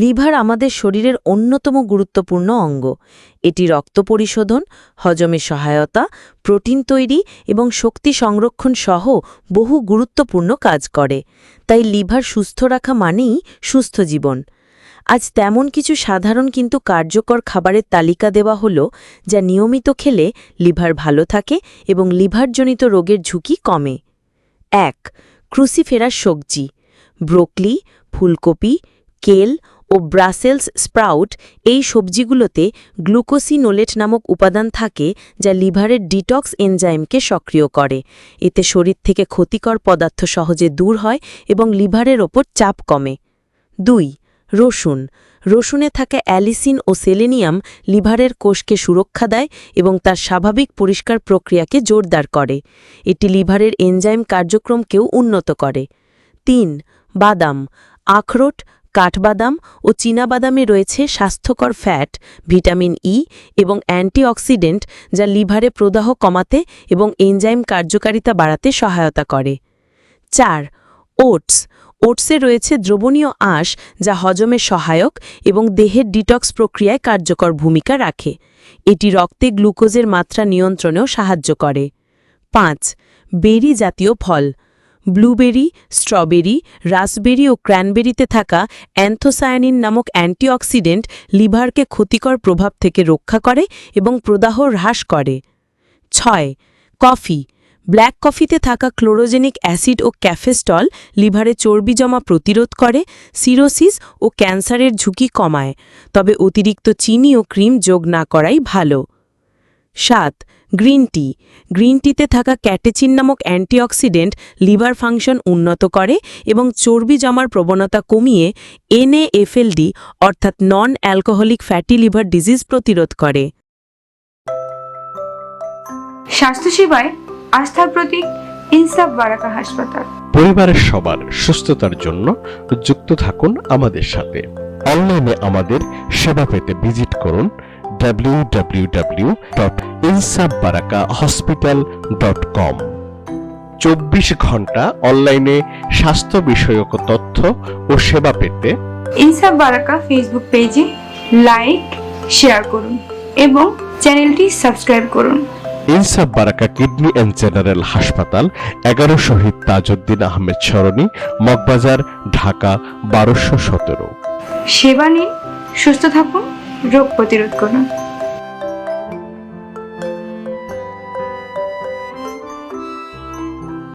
Liver আমাদের শরীরের অন্যতম গুরুত্বপূর্ণ অঙ্গ। এটি রক্ত পরিশোধন, হজমে সহায়তা, প্রোটিন তৈরি এবং শক্তি সংরক্ষণ সহ বহু গুরুত্বপূর্ণ কাজ করে। তাই লিভার সুস্থ রাখা মানেই সুস্থ জীবন। আজ তেমন কিছু সাধারণ কিন্তু কার্যকর খাবারের তালিকা দেওয়া হলো, যা নিয়মিত খেলে লিভার ভালো থাকে এবং লিভারজনিত রোগের ঝুঁকি কমে। এক ক্রুসিফেরার সবজি। ব্রোকলি, ফুলকপি, কেল ও ব্রাসেলস স্প্রাউট এই সবজিগুলোতে গ্লুকোসিনোলেট নামক উপাদান থাকে যা লিভারের ডিটক্স এনজাইমকে সক্রিয় করে। এতে শরীর থেকে ক্ষতিকর পদার্থ সহজে দূর হয় এবং লিভারের ওপর চাপ কমে। দুই, রসুন। রসুনে থাকা অ্যালিসিন ও সেলেনিয়াম লিভারের কোষকে সুরক্ষা দেয় এবং তার স্বাভাবিক পরিষ্কার প্রক্রিয়াকে জোরদার করে। এটি লিভারের এনজাইম কার্যক্রমকেও উন্নত করে। তিন, বাদাম। আখরোট কাঠবাদাম ও চীনাবাদামে রয়েছে স্বাস্থ্যকর ফ্যাট, ভিটামিন ই এবং অ্যান্টিঅক্সিডেন্ট যা লিভারে প্রদাহ কমাতে এবং এনজাইম কার্যকারিতা বাড়াতে সহায়তা করে। চার, ওটস। ওটসে রয়েছে দ্রবণীয় আঁশ যা হজমে সহায়ক এবং দেহের ডিটক্স প্রক্রিয়ায় কার্যকর ভূমিকা রাখে। এটি রক্তে গ্লুকোজের মাত্রা নিয়ন্ত্রণেও সাহায্য করে। পাঁচ, বেরি জাতীয় ফল। ব্লুবেরি, স্ট্রবেরি, রাসবেরি ও ক্র্যানবেরিতে থাকা অ্যান্থোসায়ানিন নামক অ্যান্টিঅক্সিডেন্ট লিভারকে ক্ষতিকর প্রভাব থেকে রক্ষা করে এবং প্রদাহ হ্রাস করে। ছয়, কফি। ব্ল্যাক কফিতে থাকা ক্লোরোজেনিক অ্যাসিড ও ক্যাফেস্টল লিভারে চর্বি জমা প্রতিরোধ করে, সিরোসিস ও ক্যান্সারের ঝুঁকি কমায়। তবে অতিরিক্ত চিনি ও ক্রিম যোগ না করাই ভালো। সাত গ্রিন টি। গ্রিন টিতে থাকা ক্যাটেচিন নামক অ্যান্টিঅক্সিডেন্ট লিভার ফাংশন উন্নত করে এবং চর্বি জমার প্রবণতা কমিয়ে এনএএফএলডি অর্থাৎ non alcoholic fatty liver disease প্রতিরোধ করে। স্বাস্থ্যসেবায় আস্থার প্রতীক ইনসাফ বারাকা হাসপাতাল। পরিবারের সবার সুস্থতার জন্য যুক্ত থাকুন আমাদের সাথে। অনলাইনে আমাদের সেবা পেতে ভিজিট করুন www.insabbaraka.hospital.com চব্বিশ ঘণ্টা অনলাইনে স্বাস্থ্য বিষয়ক তথ্য ও সেবা পেতে ইনসাফ বারাকা ফেসবুক পেজে লাইক শেয়ার করুন এবং চ্যানেলটি সাবস্ক্রাইব করুন। ইনসাফ বারাকা কিডনি অ্যান্ড জেনারেল হাসপাতাল এগারো শহীদ তাজউদ্দিন আহমেদ সরণি মগবাজার ঢাকা বারোশো সতেরো। সেবা নিন সুস্থ থাকুন। রোগ প্রতিরোধ করুন।